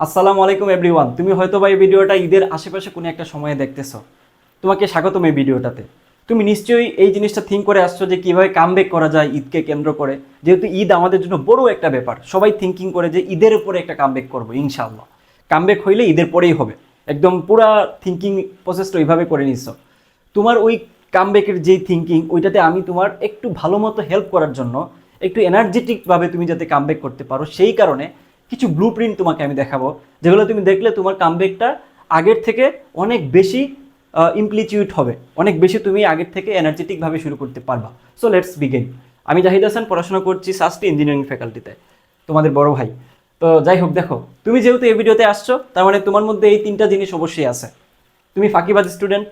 আসসালামু আলাইকুম এভরিওয়ান। তুমি হয়তো বা এই ভিডিওটা ঈদের আশেপাশে কোনো একটা সময়ে দেখতেছো। তোমাকে স্বাগতম এই ভিডিওটাতে। তুমি নিশ্চয়ই এই জিনিসটা থিঙ্ক করে আসছো যে কীভাবে কামব্যাক করা যায় ঈদকে কেন্দ্র করে। যেহেতু ঈদ আমাদের জন্য বড় একটা ব্যাপার। সবাই থিঙ্কিং করে যে ঈদের উপরে একটা কামব্যাক করব, ইনশাআল্লাহ। কামব্যাক হইলে ঈদের পরেই হবে। একদম পুরা থিঙ্কিং প্রসেসটা ওইভাবে করে নিচ্ছ তোমার ওই কামব্যাকের যেই থিঙ্কিং ওইটাতে আমি তোমার একটু ভালো মতো হেল্প করার জন্য একটু এনার্জেটিকভাবে তুমি যাতে কামব্যাক করতে পারো, সেই কারণে কিছু ব্লু প্রিন্ট তোমাকে আমি দেখাবো, যেগুলো তুমি দেখলে তোমার কামব্যাকটা আগের থেকে অনেক বেশি ইমপ্লিচিউট হবে। অনেক বেশি তুমি আগের থেকে এনার্জেটিকভাবে শুরু করতে পারবা। সো লেটস বিগেন আমি জাহিদ হাসান, পড়াশোনা করছি সাস্টি ইঞ্জিনিয়ারিং ফ্যাকাল্টিতে তোমাদের বড় ভাই। তো যাই হোক, দেখো, তুমি যেহেতু এই ভিডিওতে আসছো, তার মানে তোমার মধ্যে এই তিনটা জিনিস অবশ্যই আছে। তুমি ফাঁকিবাজ স্টুডেন্ট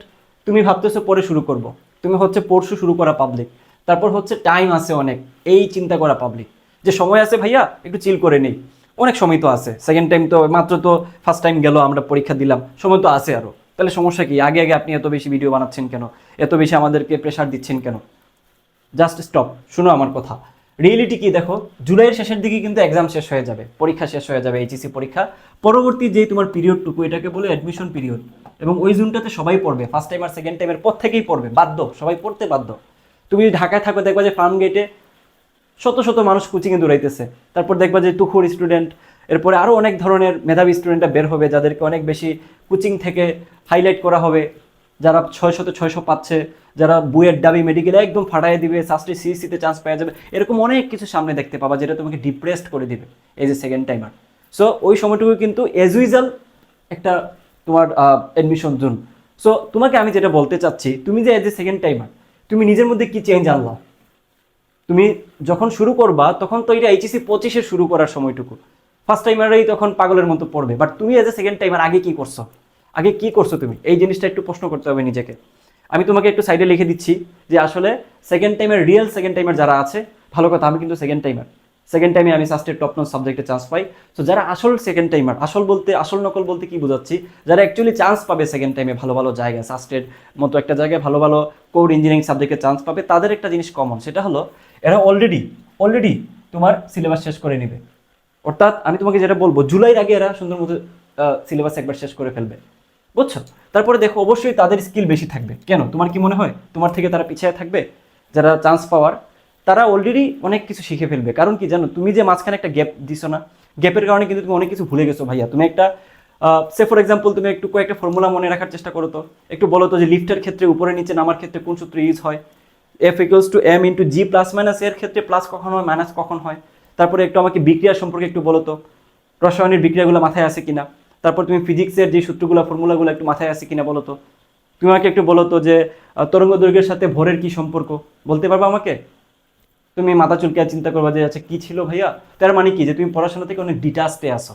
তুমি ভাবতেছো পরে শুরু করব। তুমি হচ্ছে পরশু শুরু করা পাবলিক তারপর হচ্ছে টাইম আছে অনেক, এই চিন্তা করা পাবলিক যে সময় আছে ভাইয়া, একটু চিল করে নেই। অনেক সময় তো আছে। সেকেন্ড টাইম তো মাত্র তো ফার্স্ট টাইম গেল, আমরা পরীক্ষা দিলাম। সময় তো আছে আরও তাহলে সমস্যা কি? আগে আগে আপনি এত বেশি ভিডিও বানাচ্ছেন কেন? এত বেশি আমাদেরকে প্রেশার দিচ্ছেন কেন? জাস্ট স্টপ শুনো আমার কথা। রিয়েলিটি কি দেখো? জুলাইয়ের শেষের দিকে কিন্তু এক্সাম শেষ হয়ে যাবে। পরীক্ষা শেষ হয়ে যাবে এইচএসসি পরীক্ষা। পরবর্তী যে তোমার পিরিয়ডটুকু এটাকে বলে অ্যাডমিশন পিরিয়ড এবং ওই জুনটাতে সবাই পড়বে। ফার্স্ট টাইম আর সেকেন্ড টাইমের পর থেকেই পড়বে। বাধ্য। সবাই পড়তে বাধ্য। তুমি যদি ঢাকায় থাকো, দেখবা যে ফার্ম গেটে শত শত মানুষ কোচিংয়ে দৌড়াইতেছে। তারপর দেখবা যে তুখুর স্টুডেন্ট এরপরে আরও অনেক ধরনের মেধাবী স্টুডেন্টরা বের হবে, যাদেরকে অনেক বেশি কোচিং থেকে হাইলাইট করা হবে। যারা ছয়শতে ছয়শো পাচ্ছে, যারা বুয়ের ডাবি মেডিকেলে একদম ফাটাই দিবে সাস্টে সিএসসিতে চান্স পাওয়া যাবে, এরকম অনেক কিছু সামনে দেখতে পাবা, যেটা তোমাকে ডিপ্রেসড করে দিবে as a second timer so ওই সময়টুকু কিন্তু এজ ইউজাল একটা তোমার অ্যাডমিশন জোন। সো তোমাকে আমি যেটা বলতে চাচ্ছি, তুমি যে এজ এ সেকেন্ড টাইমার তুমি নিজের মধ্যে কি চেঞ্জ আনলা? তুমি যখন শুরু করবা, তখন তো এটা এইচএসি পঁচিশে শুরু করার সময়টুকু। ফার্স্ট টাইমারই তখন পাগলের মতো পড়বে। বাট তুমি এজ এ সেকেন্ড টাইমার আগে কি করছ? আগে কি করছ তুমি? এই জিনিসটা একটু প্রশ্ন করতে হবে নিজেকে। আমি তোমাকে একটু সাইডে লিখে দিচ্ছি যে আসলে সেকেন্ড টাইমের রিয়েল সেকেন্ড টাইমার যারা আছে, ভালো কথা, আমি কিন্তু সেকেন্ড টাইমার সেকেন্ড টাইমে আমি সাস্টের টপ নোট সাবজেক্টে চান্স পাই। তো যারা আসল সেকেন্ড টাইমার আসল বলতে, আসল নকল বলতে কি বোঝাচ্ছি? যারা অ্যাকচুয়ালি চান্স পাবে সেকেন্ড টাইমে ভালো ভালো জায়গায় সাস্টের মতো একটা জায়গায় ভালো ভালো কোর ইঞ্জিনিয়ারিং সাবজেক্টে চান্স পাবে, তাদের একটা জিনিস কমন সেটা হলো এরা অলরেডি অলরেডি তোমার সিলেবাস শেষ করে নেবে। অর্থাৎ আমি তোমাকে যেটা বলব, জুলাইয়ের আগে এরা সুন্দর মতো সিলেবাস একবার শেষ করে ফেলবে। বুঝছ? তারপরে দেখো, অবশ্যই তাদের স্কিল বেশি থাকবে। কেন? তোমার কি মনে হয়? তোমার থেকে তারা পিছিয়ে থাকবে? যারা চান্স পাওয়ার, তারা অলরেডি অনেক কিছু শিখে ফেলবে। কারণ কি জানো? তুমি যে মাঝখানে একটা গ্যাপ দিছো না গ্যাপের কারণে কিন্তু তুমি অনেক কিছু ভুলে গেছো ভাইয়া। তুমি একটা সে ফর এক্সাম্পল তুমি একটু কয়েকটা ফর্মুলা মনে রাখার চেষ্টা করো তো। একটু বলো তো যে লিফটের ক্ষেত্রে উপরে নিচে নামার ক্ষেত্রে কোন সূত্র ইউজ হয়? F equals to M into G plus minus এর ক্ষেত্রে প্লাস কখন হয় মাইনাস কখন হয়? তারপরে একটু আমাকে বিক্রিয়া সম্পর্কে একটু বলো তো। রসায়নের বিক্রিয়াগুলো মাথায় আছে কিনা? তারপর তুমি ফিজিক্সের যে সূত্রগুলো ফর্মুলাগুলো একটু মাথায় আছে কিনা বলো তো? তুমি আমাকে একটু বলো তো যে তরঙ্গ দৈর্ঘ্যের সাথে ভরের কি সম্পর্ক? বলতে পারবে আমাকে? তুমি মাথা চুলকে চিন্তা করবা যে আচ্ছা কি ছিল ভাইয়া? তার মানে কি? যে তুমি পড়াশোনা থেকে অনেক ডিটাচডে আসো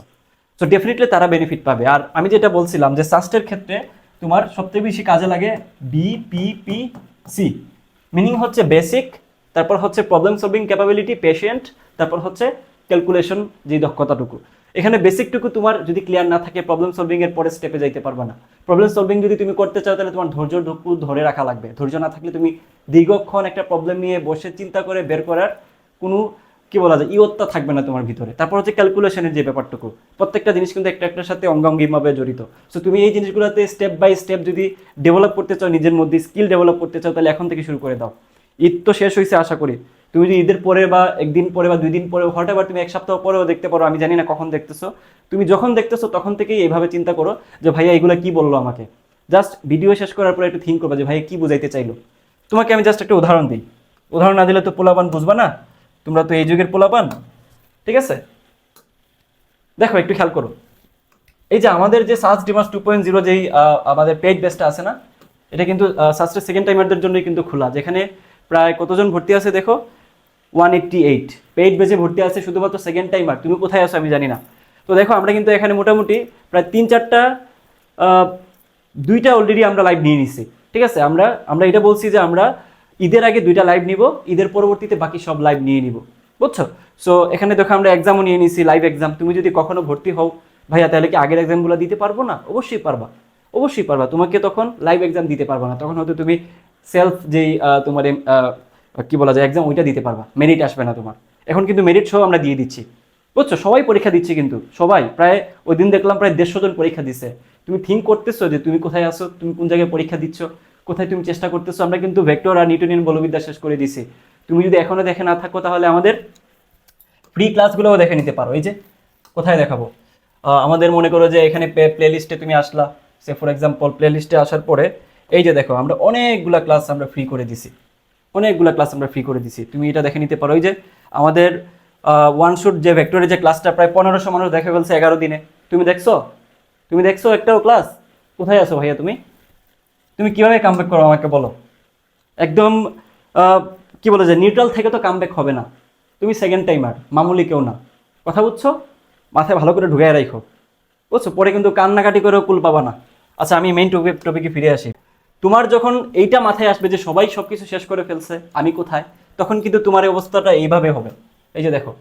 সো ডেফিনেটলি তারা বেনিফিট পাবে। আর আমি যেটা বলছিলাম যে সাস্টের ক্ষেত্রে তোমার সবথেকে বেশি কাজে লাগে B P P C meaning হচ্ছে বেসিক তারপর হচ্ছে প্রবলেম সলভিং ক্যাপাবিলিটি পেশেন্ট তারপর হচ্ছে ক্যালকুলেশন যে দক্ষতাটুকু। এখানে বেসিকটুকু তোমার যদি ক্লিয়ার না থাকে প্রবলেম সলভিং এর পরে স্টেপে যাইতে পারবে না। প্রবলেম সলভিং যদি তুমি করতে চাও, তাহলে তোমার ধৈর্যটুকু ধরে রাখা লাগবে। ধৈর্য না থাকলে তুমি দীর্ঘক্ষণ একটা প্রবলেম নিয়ে বসে চিন্তা করে বের করার কোনো কি বলা যায়, ইয়ত্তা থাকবে না তোমার ভিতরে। তারপর হচ্ছে ক্যালকুলেশনের যে ব্যাপারটুকু, প্রত্যেকটা জিনিস কিন্তু একটা একটার সাথে অঙ্গাঙ্গিভাবে জড়িত। সো তুমি এই জিনিসগুলোতে স্টেপ বাই স্টেপ যদি ডেভেলপ করতে চাও, নিজের মধ্যে স্কিল ডেভেলপ করতে চাও, তাহলে এখন থেকে শুরু করে দাও। ঈদ তো শেষ হয়েছে আশা করি। তুমি যদি ঈদের পরে বা একদিন পরে বা দুই দিন পরে হট এবার তুমি এক সপ্তাহ পরেও দেখতে পারো, আমি জানি না কখন দেখতেছো। তুমি যখন দেখতেছো, তখন থেকেই এইভাবে চিন্তা করো যে, ভাইয়া, এগুলো কি বলল আমাকে? জাস্ট ভিডিও শেষ করার পরে একটু থিঙ্ক করবা যে, ভাইয়া, কি বুঝাইতে চাইলো? তোমাকে আমি জাস্ট একটা উদাহরণ দিই। উদাহরণ না দিলে তো পোলাপান বুঝবা না। তোমরা তো এই যুগের পোলাপান। ঠিক আছে? দেখো, একটু খেয়াল করো। এই যে আমাদের যে সার্চ ডিমাস টু পয়েন্ট জিরো যেই আমাদের পেজ বেসটা আছে না, এটা কিন্তু সার্চের সেকেন্ড টাইমারদের জন্যই কিন্তু খোলা। যেখানে প্রায় কতজন ভর্তি আছে দেখো? ওয়ান এইট্টি এইট পেইড বেজে ভর্তি আছে শুধুমাত্র সেকেন্ড টাইমার তুমি কোথায় আছো আমি জানি না। তো দেখো, আমরা কিন্তু এখানে মোটামুটি প্রায় তিন চারটা দুইটা অলরেডি আমরা লাইভ নিয়ে নিছি। ঠিক আছে? আমরা আমরা এটা বলছি যে আমরা ঈদের আগে দুইটা লাইভ নিব, ঈদের পরবর্তীতে বাকি সব লাইভ নিয়ে নিব। বুঝছ? সো এখানে দেখো আমরা এক্সামও নিয়ে নিছি লাইভ এক্সাম তুমি যদি কখনো ভর্তি হও, ভাইয়া, তাহলে কি আগের এক্সামগুলো দিতে পারব না? অবশ্যই পারবা। অবশ্যই পারবা। তোমাকে তখন লাইভ এক্সাম দিতে পারব না। তখন হয়তো তুমি সেলফ যেই তোমার কি বলা যায় এক্সাম ওইটা দিতে পারবা। মেরিট আসবে না তোমার। এখন কিন্তু মেরিট সহ আমরা দিয়ে দিচ্ছি। বুঝছ? সবাই পরীক্ষা দিচ্ছে কিন্তু। সবাই। প্রায় ওই দিন দেখলাম প্রায় দেড়শো জন পরীক্ষা দিচ্ছে তুমি থিঙ্ক করতেছো যে তুমি কোথায় আসো তুমি কোন জায়গায় পরীক্ষা দিচ্ছ? কোথায় তুমি চেষ্টা করতেছো, আমরা কিন্তু ভেক্টর আর নিউটনিয়ান বলবিদ্যা শেষ করে দিছি তুমি যদি এখনও দেখে না থাকো, তাহলে আমাদের ফ্রি ক্লাসগুলোও দেখে নিতে পারো। এই যে, কোথায় দেখাবো? আমাদের মনে করো যে এখানে প্লে লিস্টে তুমি আসলা। সে ফর এক্সাম্পল প্লে লিস্টে আসার পরে, এই যে দেখো, আমরা অনেকগুলা ক্লাস আমরা ফ্রি করে দিছি অনেকগুলা ক্লাস আমরা ফ্রি করে দিছি তুমি এটা দেখে নিতে পারো। এই যে, আমাদের ওয়ান শুট যে ভেক্টরের যে ক্লাসটা প্রায় পনেরোশো মানুষ দেখে ফেলছে এগারো দিনে। তুমি দেখছ? তুমি দেখছ একটাও ক্লাস কোথায় আছো ভাইয়া তুমি? তুমি কীভাবে কামব্যাক করো আমাকে বলো? একদম কি বলে যে নিউট্রাল থেকে তো কামব্যাক হবে না। তুমি সেকেন্ড টাইমার মামুলি কেউ না। কথা বুঝছ? মাথায় ভালো করে ঢুকাই রাখো বুঝছ? পরে কিন্তু কান্নাকাটি করেও কুল পাবা না। আচ্ছা আমি মেইন টপিক টপিকে ফিরে আসি। তোমার যখন এইটা মাথায় আসবে যে, সবাই সব কিছু শেষ করে ফেলছে, আমি কোথায়? তখন কিন্তু তোমার অবস্থাটা এইভাবে হবে। এই যে দেখো,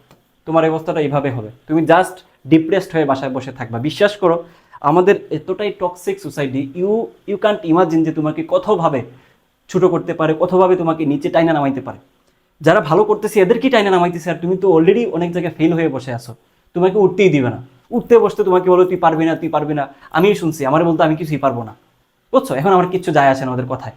তোমার অবস্থাটা এইভাবে হবে। তুমি জাস্ট ডিপ্রেসড হয়ে বাসায় বসে থাকবা। বিশ্বাস করো আমাদের এতটাই toxic society you you can't imagine যে তোমাকে কতভাবে ছোট করতে পারে কতভাবে তোমাকে নিচে টাইনা নামাইতে পারে। যারা ভালো করতেছে এদেরকেই টাইনা নামাইতেছে আর তুমি তো অলরেডি অনেক জায়গায় ফেল হয়ে বসে আছো। তোমাকে উঠতেই দিবে না। উঠতে বসতে তোমাকে বলো, তুই পারবি না, তুই পারবি না। আমিই শুনছি, আমার বলতে, আমি কিছুই পারব না। বুঝছ? এখন আমার কিচ্ছু যায় আসে না ওদের কথায়।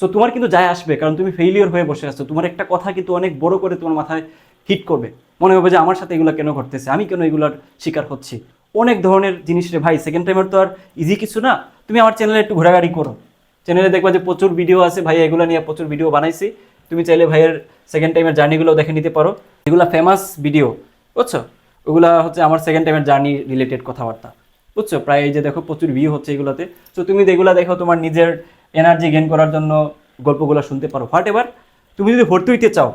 সো তোমার কিন্তু যায় আসবে, কারণ তুমি ফেইলিওর হয়ে বসে আছো। তোমার একটা কথা কিন্তু অনেক বড় করে তোমার মাথায় হিট করবে। মনে হবে যে, আমার সাথে এগুলো কেন ঘটতেছে? আমি কেন এগুলোর শিকার হচ্ছি? অনেক ধরনের জিনিস রে ভাই। সেকেন্ড টাইমের তো আর ইজি কিছু না। তুমি আমার চ্যানেলে একটু ঘোরাঘাড়ি করো। চ্যানেলে দেখবা যে প্রচুর ভিডিও আছে। ভাই, এগুলো নিয়ে প্রচুর ভিডিও বানাইছি। তুমি চাইলে ভাইয়ের সেকেন্ড টাইমের জার্নিগুলো দেখে নিতে পারো। এগুলো ফেমাস ভিডিও বুঝছ? ওগুলা হচ্ছে আমার সেকেন্ড টাইমের জার্নি রিলেটেড কথাবার্তা, বুঝছ? প্রায় এই যে দেখো, প্রচুর ভিউ হচ্ছে এগুলোতে। তো তুমি এগুলো দেখো, তোমার নিজের এনার্জি গেন করার জন্য গল্পগুলো শুনতে পারো। হোয়াট এভার তুমি যদি ভর্তি হইতে চাও,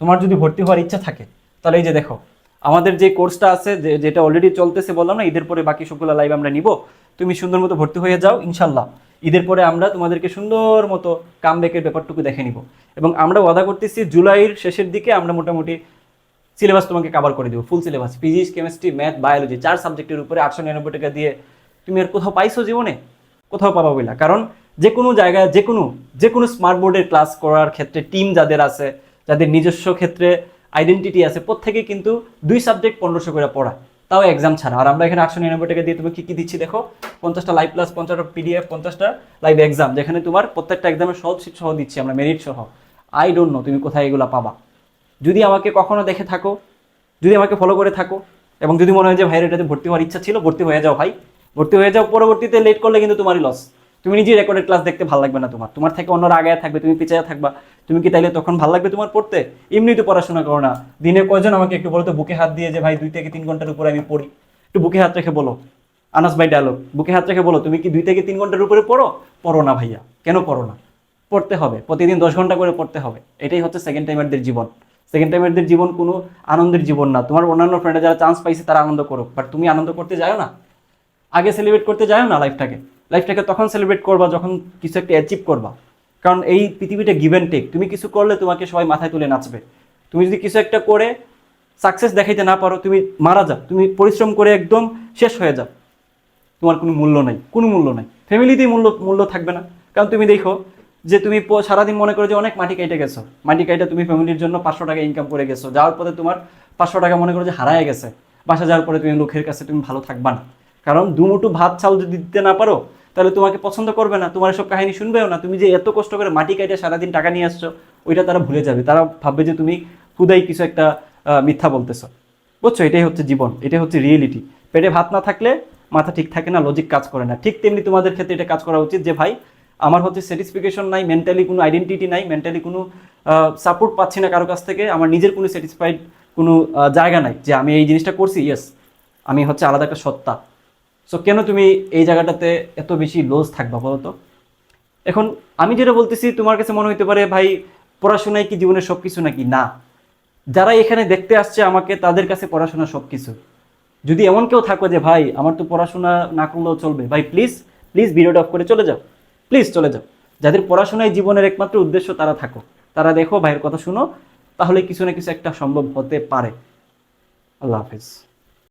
তোমার যদি ভর্তি হওয়ার ইচ্ছা থাকে, তাহলে এই যে দেখো আমাদের যে কোর্সটা আছে যেটা অলরেডি চলতেছে বললাম না, ঈদের পরে বাকি সবগুলো লাইভ আমরা নিব। তুমি সুন্দর মতো ভর্তি হয়ে যাও, ইনশাল্লাহ। ঈদের পরে আমরা তোমাদেরকে সুন্দর মতো কাম কামব্যাকের ব্যাপারটুকু দেখে নিব। এবং আমরা ওয়াদা করতেছি, জুলাইয়ের শেষের দিকে আমরা মোটামুটি সিলেবাস তোমাকে কভার করে দেবো full syllabus physics chemistry math biology চার সাবজেক্টের উপরে আটশো নিরানব্বই টাকা দিয়ে তুমি আর কোথাও পাইছো জীবনে? কোথাও পাবা বইলা। কারণ যে কোনো জায়গায়, যে কোনো যে কোনো স্মার্ট বোর্ডের ক্লাস করার ক্ষেত্রে টিম যাদের আছে, যাদের নিজস্ব ক্ষেত্রে আইডেন্টিটি আছে প্রত্যেকে কিন্তু দুই সাবজেক্ট পনেরোশো করে পড়ায়। তাও এক্সাম ছাড়া। আর আমরা এখানে আটশো নিরানব্বই টাকা দিয়ে তুমি কি কি দিচ্ছি দেখো? পঞ্চাশটা লাইভ প্লাস পঞ্চাশটা পিডিএফ পঞ্চাশটা লাইভ এক্সাম যেখানে তোমার প্রত্যেকটা এক্সামের সহজ শীট সহ দিচ্ছি আমরা মেরিট সহ। আই ডোন্ট নো তুমি কোথায় এগুলো পাবা। যদি আমাকে কখনো দেখে থাকো, যদি আমাকে ফলো করে থাকো, এবং যদি মনে হয় যে ভাইয়ের এটাতে ভর্তি হওয়ার ইচ্ছা ছিল, ভর্তি হয়ে যাও ভাই। ভর্তি হয়ে যাও, পরবর্তীতে লেট করলে কিন্তু তোমারই লস তুমি নিজেই রেকর্ডেড ক্লাস দেখতে ভালো লাগবে না তোমার। তোমার থেকে অন্যরা আগে থাকবে, তুমি পিছিয়ে থাকবা। তুমি কি তাইলে তখন ভালো লাগবে তোমার পড়তে? এমনি তো পড়াশোনা করো না। দিনে কয়জন আমাকে একটু বলো তো, বুকে হাত দিয়ে যে ভাই দুই থেকে তিন ঘণ্টার উপরে আমি পড়ি। একটু বুকে হাত রেখে বলো। আনাস ভাই ডায়লগ বুকে হাত রেখে বলো, তুমি কি দুই থেকে তিন ঘণ্টার উপরে পড়ো? পড়ো না ভাইয়া। কেন পড়ো না? পড়তে হবে। প্রতিদিন দশ ঘণ্টা করে পড়তে হবে। এটাই হচ্ছে সেকেন্ড টাইমারদের জীবন। সেকেন্ড টাইমারদের জীবন কোনো আনন্দের জীবন না। তোমার অন্যান্য ফ্রেন্ডে যারা চান্স পাইছে, তারা আনন্দ করুক। বাট তুমি আনন্দ করতে যাও না। আগে সেলিব্রেট করতে যাও না লাইফটাকে লাইফটাকে তখন সেলিব্রেট করবা, যখন কিছু একটা অ্যাচিভ করবা। কারণ এই পৃথিবীটা গিভ অ্যান্ড টেক তুমি কিছু করলে তোমাকে সবাই মাথায় তুলে নাচবে। তুমি যদি কিছু একটা করে সাকসেস দেখাইতে না পারো, তুমি মারা যাও। তুমি পরিশ্রম করে একদম শেষ হয়ে যাও। তোমার কোনো মূল্য নাই, কোনো মূল্য নাই। ফ্যামিলিতেই মূল্য মূল্য থাকবে না। কারণ তুমি দেখো যে তুমি সারাদিন মনে করো যে অনেক মাটি কাইটে গেছো। মাটি কাইটে তুমি ফ্যামিলির জন্য পাঁচশো টাকা ইনকাম করে গেছো। যাওয়ার পরে তোমার পাঁচশো টাকা মনে করো যে হারায় গেছে। বাসা যাওয়ার পরে তুমি লোকের কাছে তুমি ভালো থাকবা না। কারণ দুমুটু ভাত চাল যদি দিতে না পারো তাহলে তোমাকে পছন্দ করবে না, তোমার সব কাহিনী শুনবেও না, তুমি যে এত কষ্ট করে মাটি কাইটে সারাদিন টাকা নিয়ে আসছো, ওইটা তারা ভুলে যাবে। তারা ভাববে যে তুমি খুদাই কিছু একটা মিথ্যা বলতেছো। বুঝছ? এটাই হচ্ছে জীবন, এটাই হচ্ছে রিয়েলিটি পেটে ভাত না থাকলে মাথা ঠিক থাকে না লজিক কাজ করে না। ঠিক তেমনি তোমাদের ক্ষেত্রে এটা কাজ করা উচিত যে, ভাই, আমার হচ্ছে স্যাটিসফিকেশন নাই মেন্টালি কোনো আইডেন্টিটি নাই মেন্টালি কোনো সাপোর্ট পাচ্ছি না কারও কাছ থেকে, আমার নিজের কোনো স্যাটিসফাইড কোনো জায়গা নাই যে আমি এই জিনিসটা করছি ইয়েস আমি হচ্ছে আলাদা একটা সত্তা। সো কেন তুমি এই জায়গাটাতে এত বেশি লোজ থাকবা বলো তো এখন আমি যেটা বলতেছি, তোমার কাছে মনে হইতে পারে, ভাই, পড়াশোনায় কি জীবনের সব কিছু নাকি? না। যারা এখানে দেখতে আসছে আমাকে, তাদের কাছে পড়াশোনা সব কিছু যদি এমন কেউ থাকো যে, ভাই, আমার তো পড়াশোনা না করলেও চলবে। ভাই প্লিজ প্লিজ ভিডিওটা অফ করে চলে যাও। প্লিজ চলে যাও। যাদের পড়াশোনায় জীবনের একমাত্র উদ্দেশ্য, তারা থাকো। তারা দেখো, ভাইয়ের কথা শুনো, তাহলে কিছু না কিছু একটা সম্ভব হতে পারে। আল্লাহ হাফিজ।